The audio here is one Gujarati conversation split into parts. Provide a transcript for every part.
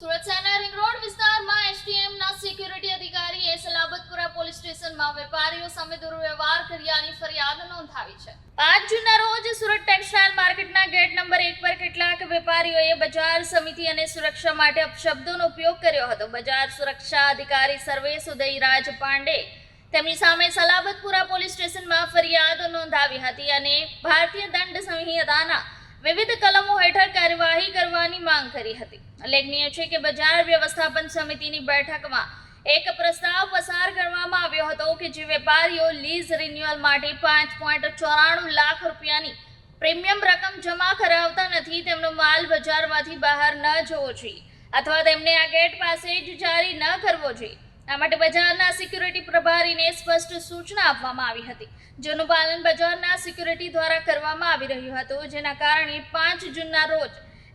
સુરત રિંગ રોડ વિસ્તારમાં એસટીએમ ના સિક્યુરિટી અધિકારીએ સલાબતપુરા પોલીસ સ્ટેશનમાં વેપારીઓ સામે દુર્વ્યવહાર કર્યાની ફરિયાદ નોંધાવી છે. પાંચ રોજ સુરત ટેક્સટાઇલ માર્કેટના ગેટ નંબર એક પર કેટલાક વેપારીઓએ બજાર સમિતિ અને સુરક્ષા માટે અપશબ્દોનો ઉપયોગ કર્યો હતો. બજાર સુરક્ષા અધિકારી સર્વેશ ઉદયરાજ પાંડે તેમની સામે સલાબતપુરા પોલીસ સ્ટેશનમાં ફરિયાદ નોંધાવી હતી અને ભારતીય દંડ સંહિતાના વિવિધ કલમો હેઠળ કાર્યવાહી કરવાની માંગ કરી હતી. ઉલ્લેખનીય છે કે બજાર વ્યવસ્થાપન સમિતિની બેઠકમાં એક પ્રસ્તાવ પસાર કરવામાં આવ્યો હતો કે જે વેપારીઓ લીઝ રિન્યુઅલ માટે પાંચ પોઈન્ટ ચોરાણું લાખ રૂપિયાની પ્રીમિયમ રકમ જમા કરાવતા નથી, તેમનો માલ બજારમાંથી બહાર ન જવો જોઈએ, અથવા તેમને આ ગેટ પાસે જ જારી ન કરવો જોઈએ. આ માટે બજારના સિક્યુરિટી પ્રભારીને સ્પષ્ટ સૂચના આપવામાં આવી હતી. જેનું પાલન બજારના સિક્યુરિટી દ્વારા કરવામાં આવી રહ્યું હતું, જેના કારણે પાંચ જૂનના રોજ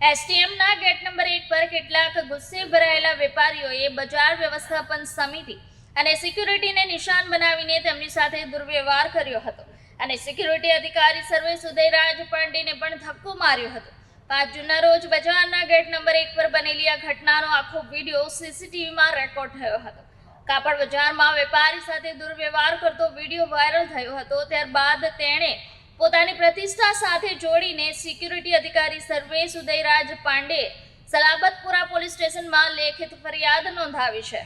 એસટીએમના ગેટ નંબર એક પર કેટલાક ગુસ્સે ભરાયેલા વેપારીઓએ બજાર વ્યવસ્થાપન સમિતિ અને સિક્યુરિટીને નિશાન બનાવીને તેમની સાથે દુર્વ્યવહાર કર્યો હતો. અને સિક્યુરિટી અધિકારી સર્વે સુદયરાજ પાંડેને પણ ધક્કો માર્યો હતો. પાંચ જૂનના રોજ બજારના ગેટ નંબર એક પર બનેલી આ ઘટનાનો આખો વીડિયો સીસીટીવીમાં રેકોર્ડ થયો હતો. કાપડ બજારમાં વેપારી સાથે દુર્વ્યવહાર કરતો વીડિયો વાયરલ થયો હતો. ત્યારબાદ તેણે પોતાની પ્રતિષ્ઠા સાથે જોડીને સિક્યુરિટી અધિકારી સર્વેશ ઉદયરાજ પાંડે સલાબતપુરા પોલીસ સ્ટેશનમાં લેખિત ફરિયાદ નોંધાવી છે.